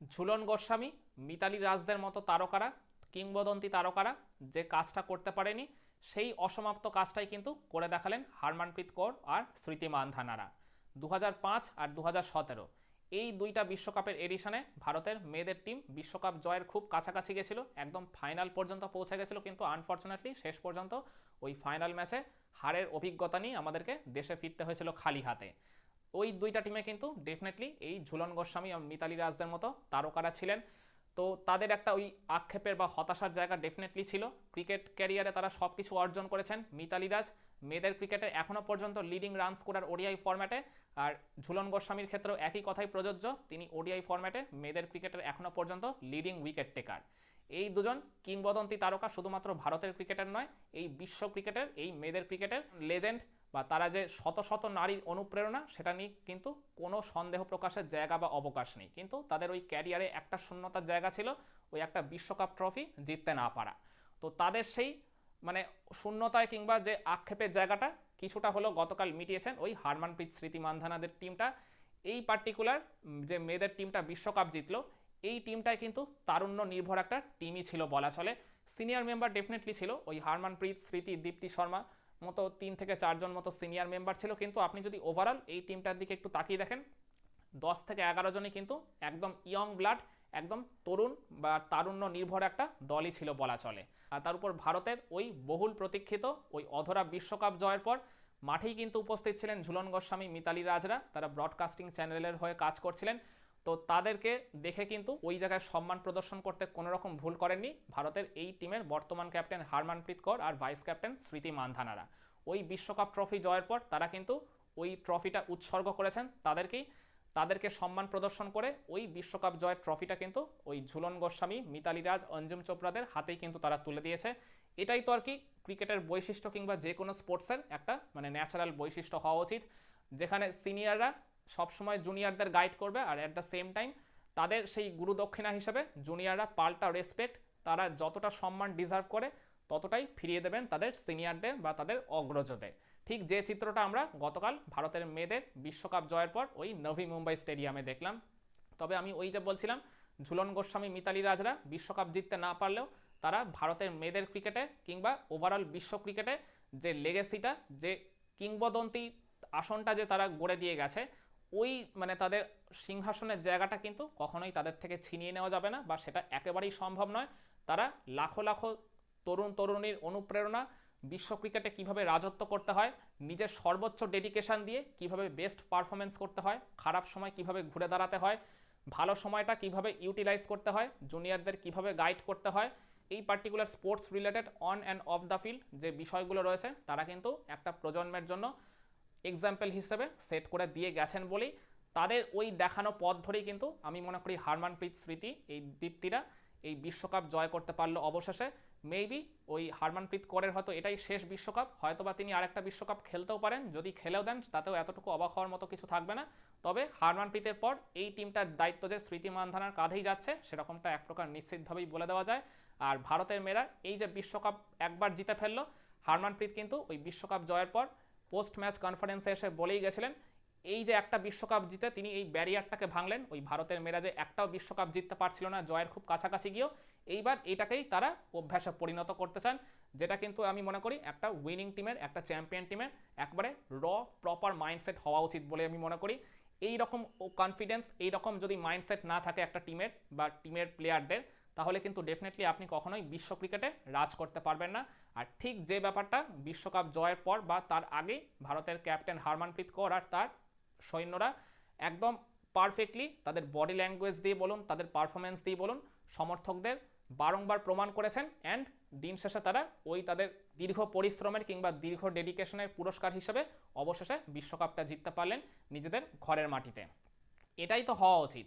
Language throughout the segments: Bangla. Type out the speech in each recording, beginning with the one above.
ঝুলন গোস্বামী, মিতালি রাজদের মতো তারকারা, কিংবদন্তি তারকারা যে কাজটা করতে পারেনি, সেই অসমাপ্ত কাজটাই কিন্তু করে দেখালেন হারমানপ্রীত কৌর আর স্মৃতি মানধানারা। দু আর দু হাজার সতেরো, এই দুইটা বিশ্বকাপের এডিশনে ভারতের মেয়েদের টিম বিশ্বকাপ জয়ের খুব কাছাকাছি গেছিল, একদম ফাইনাল পর্যন্ত পৌঁছে গেছিল, কিন্তু আনফর্চুনেটলি শেষ পর্যন্ত ওই ফাইনাল ম্যাচে হারের অভিজ্ঞতা নিয়ে আমাদেরকে দেশে ফিরতে হয়েছিল খালি হাতে। ওই দুইটা টিমে কিন্তু ডেফিনেটলি এই ঝুলন গোস্বামী এবং মিতালি রাজদের মতো তারকারা ছিলেন। তো তাদের একটা ওই আক্ষেপের বা হতাশার জায়গা ডেফিনেটলি ছিল। ক্রিকেট ক্যারিয়ারে তারা সব কিছু অর্জন করেছেন মিতালি রাজ। মেয়েদের ক্রিকেটে এখনও পর্যন্ত লিডিং রান স্কোরার ওডিআই ফর্ম্যাটে আর ঝুলন গোস্বামীর ক্ষেত্রেও একই কথাই প্রযোজ্য। তিনি ওডিআই ফর্ম্যাটে মেয়েদের ক্রিকেটের এখনও পর্যন্ত লিডিং উইকেট টেকার এই দুজন কিংবদন্তি তারকা শুধুমাত্র ভারতের ক্রিকেটের নয়, এই বিশ্ব ক্রিকেটের, এই মেয়েদের ক্রিকেটের লেজেন্ড বা তারা যে শত শত নারীর অনুপ্রেরণা, সেটা নিয়ে কিন্তু কোনো সন্দেহ প্রকাশের জায়গা বা অবকাশ নেই। কিন্তু তাদের ওই ক্যারিয়ারে একটা শূন্যতার জায়গা ছিল, ওই একটা বিশ্বকাপ ট্রফি জিততে না পারা। তো তাদের সেই মানে শূন্যতায় কিংবা যে আক্ষেপের জায়গাটা কিছুটা হলেও গতকাল মিটিয়েছেন ওই হারমানপ্রীত স্মৃতি মানধানাদের টিমটা এই পার্টিকুলার যে মেয়েদের টিমটা বিশ্বকাপ জিতলো এই টিমটায় কিন্তু তারুণ্য নির্ভর একটা টিমই ছিল বলা চলে। সিনিয়র মেম্বার ডেফিনেটলি ছিল ওই হারমানপ্রীত, স্মৃতি, দীপ্তি শর্মা মতো তিন থেকে চারজন মতো সিনিয়র মেম্বার ছিল। কিন্তু আপনি যদি ওভারঅল এই টিমটার দিকে একটু তাকিয়ে দেখেন, দশ থেকে এগারো জনই কিন্তু একদম ইয়ং ব্লাড একদম তরুণ বা তারুণ্য নির্ভর একটা দলই ছিল বলা চলে। আর তার উপর ভারতের ওই বহুল প্রতীক্ষিত ওই অধরা বিশ্বকাপ জয়ের পর মাঠেই কিন্তু উপস্থিত ছিলেন ঝুলন গোস্বামী, মিতালি রাজরা। তারা ব্রডকাস্টিং চ্যানেলের হয়ে কাজ করছিলেন। তো তাদেরকে দেখে কিন্তু ওই জায়গায় সম্মান প্রদর্শন করতে কোনো রকম ভুল করেননি ভারতের এই টিমের বর্তমান ক্যাপ্টেন হারমানপ্রীত কৌর আর ভাইস ক্যাপ্টেন স্মৃতি মানধানারা। ওই বিশ্বকাপ ট্রফি জয়ের পর তারা কিন্তু ওই ট্রফিটা উৎসর্গ করেছেন তাদেরকেই। তাদেরকে সম্মান প্রদর্শন করে ওই বিশ্বকাপ জয়ের ট্রফিটা কিন্তু ওই ঝুলন গোস্বামী, মিতালি রাজ, অঞ্জুম চোপড়াদের হাতেই কিন্তু তারা তুলে দিয়েছে। এটাই তো আর কি ক্রিকেটের বৈশিষ্ট্য কিংবা যে কোনো স্পোর্টসের একটা মানে ন্যাচারাল বৈশিষ্ট্য হওয়া উচিত। যেখানে সিনিয়ররা সবসময় জুনিয়রদের গাইড করবে আর অ্যাট দ্য সেম টাইম তাদের সেই গুরুদক্ষিণা হিসেবে জুনিয়ররা পাল্টা রেসপেক্ট তারা যতটা সম্মান ডিজার্ভ করে ততটাই ফিরিয়ে দেবেন তাদের সিনিয়রদের বা তাদের অগ্রজদের। ঠিক যে চিত্রটা আমরা গতকাল ভারতের মেয়েদের বিশ্বকাপ জয়ের পর ওই নভি মুম্বাই স্টেডিয়ামে দেখলাম। তবে আমি ওই যে বলছিলাম, ঝুলন গোস্বামী, মিতালি রাজরা বিশ্বকাপ জিততে না পারলেও তারা ভারতের মেয়েদের ক্রিকেটে কিংবা ওভারঅল বিশ্ব ক্রিকেটে যে লেগেসিটা যে কিংবদন্তি আসনটা যে তারা গড়ে দিয়ে গেছে ওই মানে তাদের সিংহাসনের জায়গাটা কিন্তু কখনোই তাদের থেকে ছিনিয়ে নেওয়া যাবে না বা সেটা একেবারেই সম্ভব নয়। তারা লাখো লাখো তরুণ তরুণীর অনুপ্রেরণা, বিশ্ব ক্রিকেটে কীভাবে রাজত্ব করতে হয়, নিজের সর্বোচ্চ ডেডিকেশন দিয়ে কীভাবে বেস্ট পারফরমেন্স করতে হয়, খারাপ সময় কীভাবে ঘুরে দাঁড়াতে হয়, ভালো সময়টা কীভাবে ইউটিলাইজ করতে হয় জুনিয়রদের কীভাবে গাইড করতে হয়, এই particular sports related on and off the field যে বিষয়গুলো রয়েছে, তারা কিন্তু একটা প্রজন্মের জন্য এক্সাম্পল হিসেবে সেট করে দিয়ে গেছেন বলেই তাদের ওই দেখানো পথ ধরেই কিন্তু আমি মনে করি হারমানপ্রীত স্মৃতি, এই দীপ্তিরা এই বিশ্বকাপ জয় করতে পারল অবশেষে। মেবি ওই হারমানপ্রীত করের হয়তো এটাই শেষ বিশ্বকাপ, হয়তোবা তিনি আরেকটা বিশ্বকাপ খেলতেও পারেন, যদি খেলেও দেন তাতেও এতটুকু অবাক হওয়ার মতো কিছু থাকবে না। তবে হারমানপ্রীতের পর এই টিমটার দায়িত্ব যে স্মৃতি মানধানার কাঁধেই যাচ্ছে, সেরকমটা এক প্রকার নিশ্চিতভাবেই বলে দেওয়া যায়। আর ভারতের মেয়েরা এই যে বিশ্বকাপ একবার জিতে ফেলল, হারমানপ্রীত কিন্তু ওই বিশ্বকাপ জয়ের পর পোস্ট ম্যাচ কনফারেন্সে এসে বলেই গেছিলেন, এই যে একটা বিশ্বকাপ জিতে তিনি এই ব্যারিয়ারটাকে ভাঙলেন, ওই ভারতের মেয়েরা যে একটাও বিশ্বকাপ জিততে পারছিল না জয়ের খুব কাছাকাছি গিয়েও, এইবার এটাকেই তারা অভ্যাসে পরিণত করতে চান, যেটা কিন্তু আমি মনে করি একটা উইনিং টিমের একটা চ্যাম্পিয়ন টিমের একবারে র প্রপার মাইন্ডসেট হওয়া উচিত বলে আমি মনে করি। এই রকম কনফিডেন্স এই রকম যদি মাইন্ডসেট না থাকে একটা টিমের বা টিমের প্লেয়ারদের তাহলে কিন্তু ডেফিনেটলি আপনি কখনোই বিশ্ব ক্রিকেটে রাজ করতে পারবেন না। আর ঠিক যে ব্যাপারটা, বিশ্বকাপ জয়ের পর বা তার আগে ভারতের ক্যাপ্টেন হারমানপ্রীত কৌর আর তার সৈন্যরা একদম পারফেক্টলি তাদের বডি ল্যাঙ্গুয়েজ দিয়ে বলুন, তাদের পারফরমেন্স দিয়ে বলুন, সমর্থকদের বারংবার প্রমাণ করেছেন অ্যান্ড দিন শেষে তারা ওই তাদের দীর্ঘ পরিশ্রমের কিংবা দীর্ঘ ডেডিকেশনের পুরস্কার হিসেবে অবশেষে বিশ্বকাপটা জিততে পারলেন নিজেদের ঘরের মাটিতে। এটাই তো হওয়া উচিত।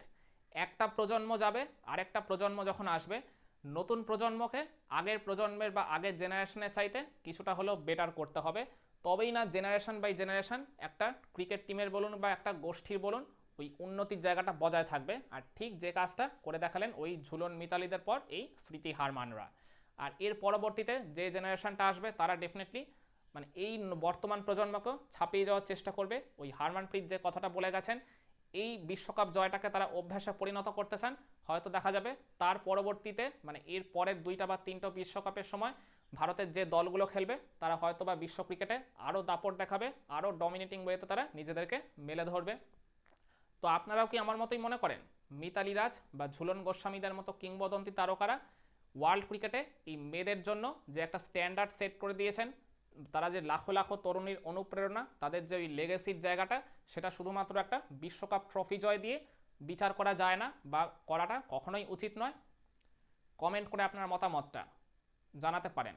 একটা প্রজন্ম যাবে আর একটা প্রজন্ম যখন আসবে, নতুন প্রজন্মকে আগের প্রজন্মের বা আগের জেনারেশনের চাইতে কিছুটা হলেও বেটার করতে হবে। তবেই না জেনারেশন বাই জেনারেশন একটা ক্রিকেট টিমের বলুন বা একটা গোষ্ঠীর বলুন, ওই উন্নতির জায়গাটা বজায় থাকবে। আর ঠিক যে কাজটা করে দেখালেন ওই ঝুলন মিতালিদের পর এই স্মৃতি হারমানরা। আর এর পরবর্তীতে যে জেনারেশনটা আসবে, তারা ডেফিনেটলি মানে এই বর্তমান প্রজন্মকেও ছাপিয়ে যাওয়ার চেষ্টা করবে। ওই হারমানপ্রীত যে কথাটা বলে গেছেন এই বিশ্বকাপ জয়টাকে তারা অভ্যাসে পরিণত করতে চান হয়তো দেখা যাবে তার পরবর্তীতে মানে এর পরের দুইটা বা তিনটা বিশ্বকাপের সময় ভারতের যে দলগুলো খেলবে, তারা হয়তো বা বিশ্ব ক্রিকেটে আরও দাপট দেখাবে, আরও ডমিনেটিং ওয়েতে তারা নিজেদেরকে মেলে ধরবে। তো আপনারাও কি আমার মতোই মনে করেন? মিতালি রাজ বা ঝুলন গোস্বামীদের মতো কিংবদন্তি তারকারা ওয়ার্ল্ড ক্রিকেটে এই মেয়েদের জন্য যে একটা স্ট্যান্ডার্ড সেট করে দিয়েছেন তারা যে লাখো লাখো তরুণীর অনুপ্রেরণা, তাদের যে ওই লেগেসির জায়গাটা, সেটা শুধুমাত্র একটা বিশ্বকাপ ট্রফি জয় দিয়ে বিচার করা যায় না বা করাটা কখনোই উচিত নয়। কমেন্ট করে আপনার মতামতটা জানাতে পারেন।